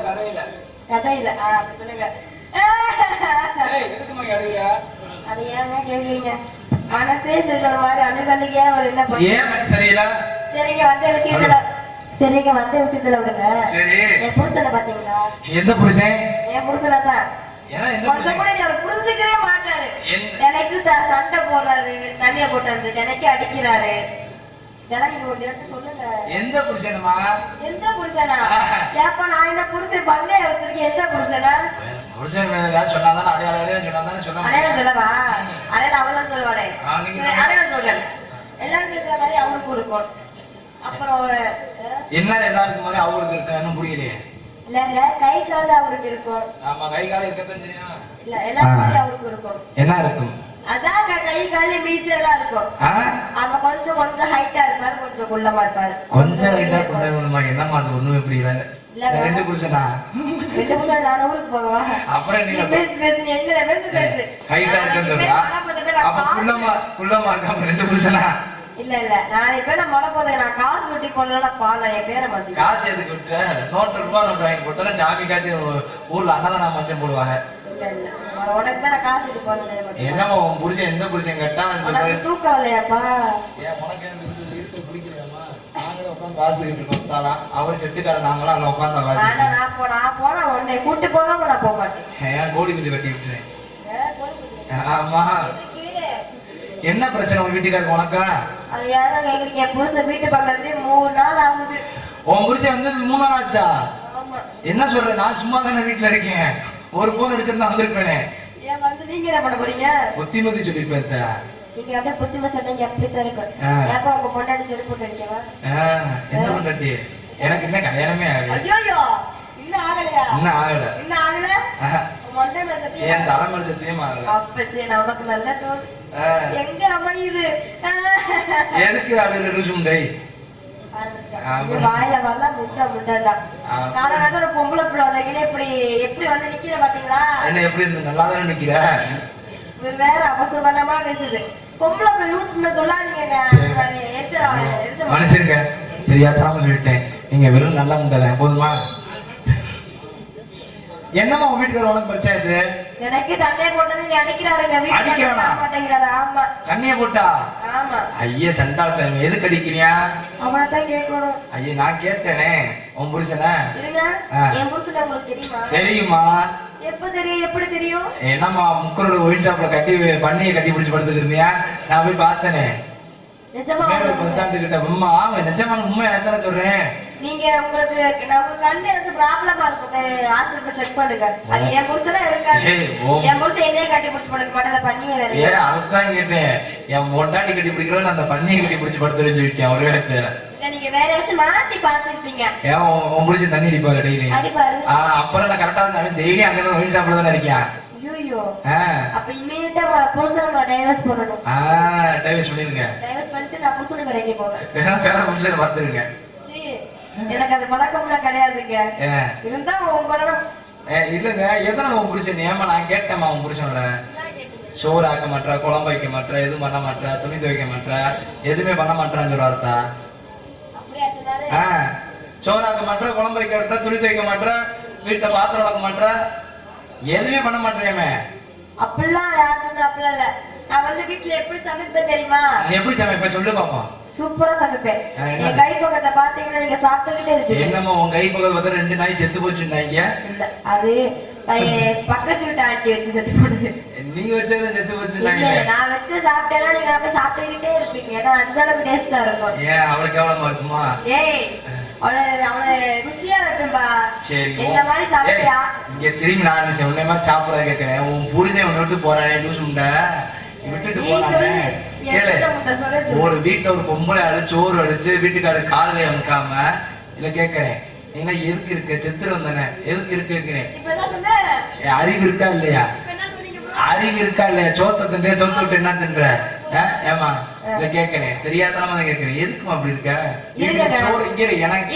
இல்ல கதை இல்ல ஆ, அப்படி சொல்லுங்க. ஏய் எதுக்குமா அழுகுற? அது ஏங்க கேக்குறீங்க? மனசே சரி ஒரு மாதிரி அழுகழுகையா ஒரு என்ன பண்ண? ஏன் மனசு சரியில்லை? சரிங்க வந்த விஷயத்துல சரிங்க வந்த விஷயத்துல விடுங்க. சரி. என் புருஷனை பாத்தீங்களா எந்த புருஷன்? என் புருஷனை தான். கொஞ்சம் கூட நீ அவர் புரிஞ்சுக்கவே மாட்டாரு. எனக்கு சண்டை போடுறாரு தண்ணிய போட்டாரு எனக்கு அடிக்கிறாரு. எந்த புருஷனுமா? எந்த புருஷனா. ஏப்பா நான் என்ன புருஷன் பண்ணே வச்சிருக்கேன்? எந்த புருஷனா? புருஷன் மேல ஏதாவது சொன்னாதானே அடையாளம் அடையாளம் சொன்னாதானே சொல்ல அடையாளம் சொல்லவா? அடையாளம் அவளும் சொல்லுவாடே அடையாளம் சொல்றேன். எல்லாருக்கும் இருக்கிற மாதிரி அவருக்கும் இருக்கும். அப்புறம் என்ன எல்லாருக்கும் மாதிரி அவருக்கு இருக்கான்னு புரியலையே. இல்லங்க கை கால் அவருக்கு இருக்கும். ஆமா கை காலம் இருக்கத்தான் இல்ல எல்லாரும் மாதிரி அவருக்கு இருக்கும். என்ன இருக்கும்? அதான் கை கால் மீசை எல்லாம் இருக்கும். ஆ? அவன் கொஞ்சம் கொஞ்சம் ஹைட்டா இருப்பாரு கொஞ்சம் குள்ளமா இருப்பாரு கொஞ்சம் அது? ஒண்ணுமே புரியல. ரெண்டு புருஷனா? ரெண்டு நிமிஷம் நான் ஊருக்கு போகவா? அப்புறம் நீ நீங்க பேசு பேசு நீ என்ன பேசு பேசு. ஹைட்டா நான் அப்ப குள்ளமா குள்ளமா ரெண்டு புருஷனா? இல்ல இல்ல. நாளைக்கு பேர் நான் மழை போதுக்கு நான் காசு ஊட்டி போடலாம் பால் என் பேரை மாத்தி காசு எதுக்கு விட்டுற? நோட்டு ரூபாய் நோட்டு வாங்கி போட்டா சாமி காய்ச்சி ஊர்ல அன்னதானம் மஞ்சள் போடுவாங்க. இல்ல இல்ல. உன- உனக்கு தான் காசு ஊட்டி போடணும் என்னம்மா உன் புருஷன் எந்த புருஷன் கேட்டா உனக்கு தூக்கம் இல்லையாப்பா? ஏன் உனக்கு எனக்கு இருக்க பிடிக்கலையாம்மா. நாங்களும் உட்காந்து காசுக்கிட்டு இருக்கோம் தாளா அவர் செட்டுக்காரர் நாங்களும் அதில் உட்காந்து ஆனா காசு நான் போ நான் போனா உன்னை கூட்டு போகாம நான் போக மாட்டேன். ஏன் கோடி குஞ்சு கட்டி விட்டுறேன்? ஆமா? என்ன பிரச்சனை உன் வீட்டுக்காரருக்கு உனக்கா? அது ஏன் கேக்குறீங்க புருஷன் வீட்டு பக்கத்துல மூணு நாள் ஆகுது. உன் புருஷன் வந்து மூணு நாள் ஆச்சா? ஆமா. என்ன சொல்ற? நான் சும்மா தானே வீட்டுல இருக்கேன். ஒரு போன் அடிச்சிருந்தா வந்திருப்பேனே. நீங்க என்ன பண்ண போறீங்க? புத்திமதி சொல்லி பேத்த நீங்க அப்படியே புத்திம சொன்னீங்க அப்படித்தான் இருக்கும். ஏப்பா உங்க பொண்டாடி செருப்பு போட்டு என்ன பண்ணி எனக்கு இன்னும் கல்யாணமே ஆகல. ஐயோ இன்னும் ஆகலையா? இன்னும் ஆகல. இன்னும் ஆகல? என் தலைமையில சத்தியமா ஆகல. அப்பச்சே நமக்கு நல்ல. எங்க அமையுது எதுக்கு அழுகிற லூசுமுண்டை ஆரம்பிச்சிட்டான். வாயில வரல முட்டை முட்டைதான். ஆ. காலகாலத்தோட பொம்பளை பிள்ளை இப்படி எப்படி வந்து நிக்கிற பாத்தீங்களா? என்ன எப்படி இருந்து நல்லா தானே நிக்கிற வேற அவசரமா பேசுது. பொம்பளை பிள்ளை லூஸ் பண்ண சொல்லாதீங்க மன்னிச்சிருங்க. தெரியாதாம சொல்லிட்டேன். நீங்க வெறும் நல்லா முண்டல போதுமா? என்னம்மா உங்க வீட்டுக்கு உனக்கு பிரச்சனை எனக்கு தண்டை போட்டது நீ அடிக்கிறாருங்க. வீட்டுல அடிக்கிறானா? வர மாட்டேங்கிறாரு. ஆமா. கண்ணிய போட்டா? ஆமா. ஐயா சண்டாளத்தனம் எதுக்கு அடிக்கிறியா அவனைத்தான் கேட்கணும். ஐயா நான் கேட்டேனே. உன் புருஷனை? இருங்க. என் புருஷன் உங்களுக்கு தெரியுமா? தெரியுமா? எப்ப தெரியும்? எப்படி தெரியும்? என்னம்மா முக்கரோட ஒயின் ஷாப்ல கட்டி பண்ணியை கட்டி பிடிச்சு நான் போய் பார்த்தேனே. நிஜமா பஸ் ஸ்டாண்டு கிட்ட உம்மா உண்மை எத்தனை சொல்றேன். நீங்க உங்களுக்கு நமக்கு கண்டு ஏதாச்சும் ப்ராப்ளமா இருக்கும் ஹாஸ்பிட்டல் போய் செக் பண்ணுங்க. அது என் புருஷனா இருக்காது. என் புருஷன் என்னையே கட்டி பிடிச்சி படுக்க மாட்டேன் பண்ணியே வேற ஏ அதுதான் கேட்டேன். என் பொண்டாட்டி கட்டி பிடிக்கிறோம் அந்த பண்ணியை கட்டி பிடிச்சு படுத்துறேன்னு சொல்லிட்டேன் ஒரே இடத்துல இல்ல நீங்க வேற ஏதாச்சும் மாத்தி பார்த்திருப்பீங்க. ஏன் உன் புருஷன் தண்ணி அடிப்பாரு டெய்லி. அடிப்பாரு அப்புறம் நான் கரெக்டா அவன் டெய்லி அங்க இருந்து ஷாப்ல தானே இருக்கேன். ஐயோ அப்ப இமீடியட்டா புருஷனை டைவர்ஸ் பண்ணணும். டைவர்ஸ் பண்ணிருக்கேன் டைவர்ஸ் பண்ணிட்டு நான் புருஷனுக்கு கடைக்கு போவேன் வேற புருஷனை எனக்கு அந்த பழக்கம்லாம் கிடையாதுங்க. இருந்தா உங்களோட இல்லைங்க. எத்தனை உன் புருஷன் ஏமா நான் கேட்டேம்மா உன் புருஷனோட. சோறு ஆக்க மாட்டா குழம்பு வைக்க மாட்டா எதுவும் பண்ண மாட்டா துணி துவைக்க மாட்டா எதுவுமே பண்ண மாட்டான்னு சொன்னாரு? ஆ. சோறு ஆக்க மாட்டா குழம்பு வைக்க மாட்டா துணி துவைக்க மாட்டா வீட்டை பாத்திரம் வளர்க்க மாட்டா எதுவுமே பண்ண மாட்டேமே அப்படிலாம் யார் சொன்னா அப்படிலாம் இல்ல. நான் வந்து வீட்டுல எப்படி சமைப்பேன் தெரியுமா? எப்படி சமைப்ப? சொல்லு பாப்போம். சூப்பரா சமைப்பேன்? என் கை பக்கத்தை பாத்தீங்கன்னா நீங்க சாப்பிட்டுக்கிட்டே இருப்பீங்க என்னம்மா உன் கை பக்கத்துல பார்த்தா ரெண்டு நாய் செத்து போச்சுன்னாங்க. இல்ல அது பக்கத்து வீட்டு ஆண்டி வச்சு செத்து போடுது நீ வச்சதை செத்து இல்ல போச்சுன்னாங்க நான் வச்சு சாப்பிட்டேன்னா நீங்க அப்படியே சாப்பிட்டுக்கிட்டே இருப்பீங்க. ஏன்னா அந்த அளவுக்கு டேஸ்டா இருக்கும். ஏன் அவளுக்கு எவ்வளவு இருக்குமா? ஏய் திரும்பி நான் உன்னை மாதிரி சாப்பிடாத கேட்கிறேன். உன் புரிஞ்ச உன்னை விட்டு போறானே லூஸ் முண்டை. விட்டுட்டு சொல்லு. சொல்லு, சொல்லு. ஒரு வீட்டுல ஒரு பொம்பளை அடிச்சு சோறு அடிச்சு வீட்டுக்காரு காலையை அமுக்காம இல்ல கேட்கறேன். நீங்க எதுக்கு இருக்க? செத்துரு வந்தானே எதுக்கு இருக்கு கேட்கிறேன். இப்ப என்ன சொன்ன? ஏய், அறிவு இருக்கா இல்லையா? அறிவு இருக்கா இல்லையா? சோத்த தின்ற சோத்த விட்டு என்ன தின்ற? ஆ? ஏம்மா? இல்ல கேட்கறேன். தெரியாதனமா தான் கேட்கறேன். எதுக்குமா அப்படி இருக்க? சோறு இங்க எனக்கு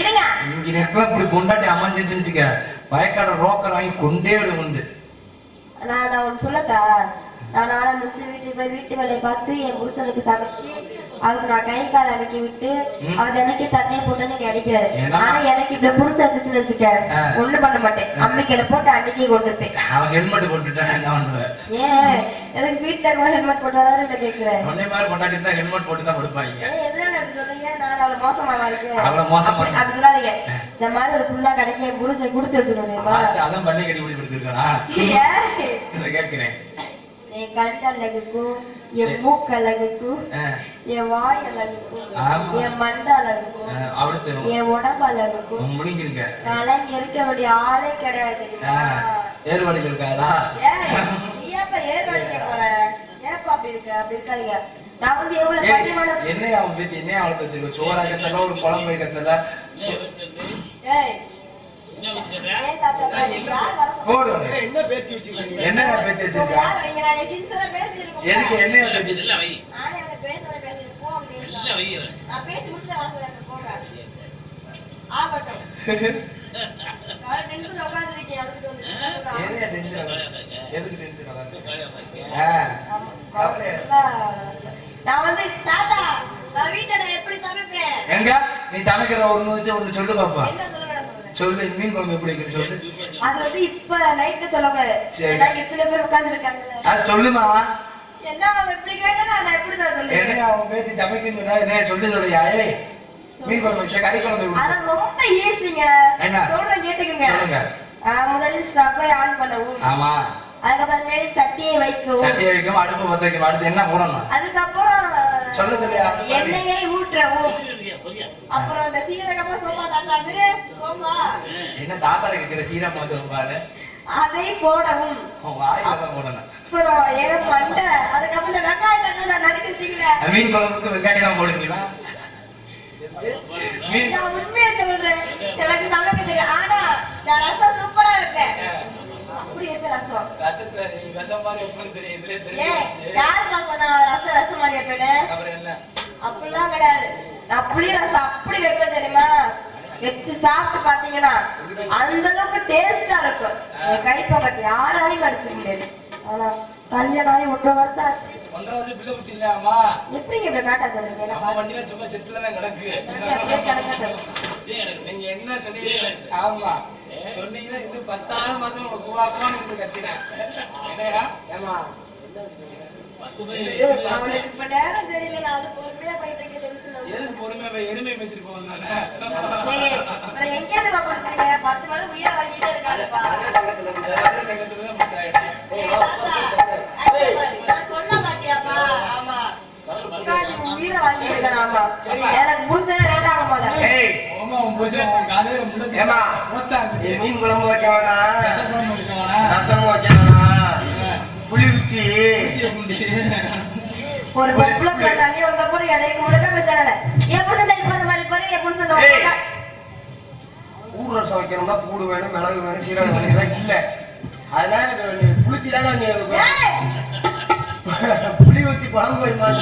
இங்க நெட்ல இப்படி பொண்டாட்டி அமைஞ்சிச்சுன்னு வச்சுக்க? வயக்காட ரோக்கர் வாங்கி கொண்டே விட உண்டு. நான் சொல்லட்டா? நான் நாளை முடிச்சு வீட்டுக்கு போய் வீட்டு வேலையை பார்த்து என் புருஷனுக்கு சமைச்சு அதுக்கு நான் கை கால் அடக்கி விட்டு. அவர் தினைக்கு தண்ணியை போட்டு எனக்கு அடிக்காரு? ஆனா எனக்கு இப்படி புருஷன் இருந்துச்சுன்னு வச்சுக்க ஆ. ஒண்ணும் பண்ண மாட்டேன். அம்மிக்கையில போட்டு அன்னைக்கே கொண்டிருப்பேன் அவன் ஹெல்மெட் ஏன்? எதுக்கு வீட்டுல இருக்க ஹெல்மெட் போட்டாலும் இல்ல கேக்குறேன்? மாதிரி தான் ஹெல்மெட் போட்டு தான் கொடுப்பாங்க. அப்படி சொல்றீங்க. நான் அவ்வளவு இருக்கேன் அவ்வளவு மோசமா அப்படி- அப்படி சொல்லாதீங்க. இந்த மாதிரி ஒரு புள்ளா கிடைக்க புருஷன் கொடுத்து பார்த்து அதான் பண்ணி கட்டி பிடி கொடுத்துருக்கானா இதை கேட்கிறேன். என் கண் அழகுக்கும் என் மூக்கு அழகுக்கும் என் வாய் அழகுக்கும். என் மண்ட அழகுக்கும் என் உடம்பு அழகுக்கும் நான் இங்க இருக்க வேண்டிய ஆளே கிடையாது தெரியுமா? ஏறுவாடிக்கு இருக்காதா ஏப்பா ஏறு வலிக்க போற? ஏப்பா அப்படி இருக்க? அப்படி இருக்காதீங்க. நான் வந்து எவ்வளவு என்னைய அவன் பத்தி என்னைய அவளுக்கு வச்சிருக்க சோறாக்கத்துல ஒரு குழம்பு வைக்கிறதுல ஏய், என்ன பேத்தி வச்சிருக்கீங்க என்ன பேத்தி உங்க வச்சிருக்க யார் வைங்க? நான். எதுக்கு பேத்தி பேசி வர. ஆகட்டும். வந்து. ஏன் டென்ஷன் எதுக்கு டென்ஷன் ஆமா, நான் வந்து தாத்தா நான் வீட்டை நான் எப்படி சமைப்பேன் எங்க நீ சமைக்கிற ஒண்ணு வச்சு ஒண்ணு சொல்லு பாப்பா சொல்ல மீன் குழம்பு எப்படி வைக்கணும் சொல்லு. அது வந்து இப்ப நைட்ல சொல்லக்கூடாது இத்தனை பேர் உட்கார்ந்து இருக்காங்கல்ல அது சொல்லுமா என்ன அவன் இப்படி கேட்டா நான் எப்படி தான் சொல்லுவேன்? என்னைய அவன் பேத்தி சமைக்கணும் என்ன சொல்லு சொல்லியா? ஏய் மீன் குழம்பு வச்ச கறி குழம்பு எப்படி? ஆனா ரொம்ப ஈஸிங்க. என்ன? சொல்றேன் கேட்டுக்கங்க. சொல்லுங்க. முதலில் ஸ்டவ்வை ஆன் பண்ணவும் ஆமா. அதுக்கப்புறமேலு சட்டியை வைக்கவும் சட்டியை வைக்கும் அடுப்பு பத்த வைக்கும் அடுத்து என்ன போடணும்? அதுக்கப்புறம் சொல்லு சொல்லியா எண்ணெயை ஊற்றவும். அப்புறம் அந்த சீரகமா சோம்பா தாத்தாது சோம்பா. என்ன தாத்தா இருக்கிற சீரம்மா சொல்லுவாரு அதை? போடவும். அப்புறம் என் மண்டை அதுக்கப்புறம் இந்த வெங்காயம் தக்காளி நறுக்கி வச்சுக்கிறேன் மீன் குழம்புக்கு வெங்காயம் தான் போடுவீங்களா? மீன் நான் உண்மையை சொல்றேன். எனக்கு சமைக்க தெரியும். ஆனா நான் ரசம் சூப்பரா வைப்பேன். நீ விஷம் மாதிரி எப்படி தெரியும் இதுலயே ஏன் தெரிஞ்சு யார் பார்ப்பா நான் ரசம் ரசம் மாதிரி வைப்பேன் அப்புறம் என்ன அப்படிலாம் கிடையாது நான் அப்படியே ரசம் அப்படி வைப்பேன் தெரியுமா வச்சு சாப்பிட்டு பாத்தீங்கன்னா அந்த அளவுக்கு டேஸ்டா இருக்கும் கைப்பக்கத்து யாராலையும் அடிச்சுக்க முடியாது ஆனா கல்யாணம் ஆகி ஒன்றரை வருஷம் ஆச்சு ஒன்றரை வருஷம் பிள்ளை பிடிச்சி இல்லையாமா எப்படிங்க இப்படி காட்டா சொல்றீங்க வண்டியில சும்மா செட்டில தான் கிடக்கு. நீங்க என்ன சொன்னீங்க ஆமா சொன்னீங்கன்னா இன்னும் மாசம் உங்க குவாக்குவான்னு இருந்து கத்தினேன். என்னையா? ஏமா அவனுக்கு இப்ப நேரம் தெரியல நான் அது பொறுமையா. எதுக்கு போய் எருமை மேய்ச்சிட்டு வச்சிருக்க? பத்து மணி உயிரை வாங்கிட்டே ஆமா. எனக்கு வேண்டாம் போல. ஏய் ஆமா உன் புருஷன் உன் காலையில முடிச்சு ஏம்மா? மூத்தாந்து நீ மீன் குழம்பு வைக்க வேணாம் ரசம் குழம்பு வைக்க வேணா ரசம் வைக்க வேணாம் புளி ஊத்தி ஒரு பொம்பளை பிள்ளைனாலே வந்த போது இடையில முழுக்க பேசுறாங்க. என் புருஷன் தள்ளி போற மாதிரி பாரு, என் புருஷன். உட்கார்ந்தா. ஊர் ரசம் வைக்கணும்னா பூடு வேணும் மிளகு வேணும் சீரகம் வேணும் இதெல்லாம் இல்ல. அதனால புளிச்சு தானே புளி ஊத்தி குழம்பு வைப்பாங்க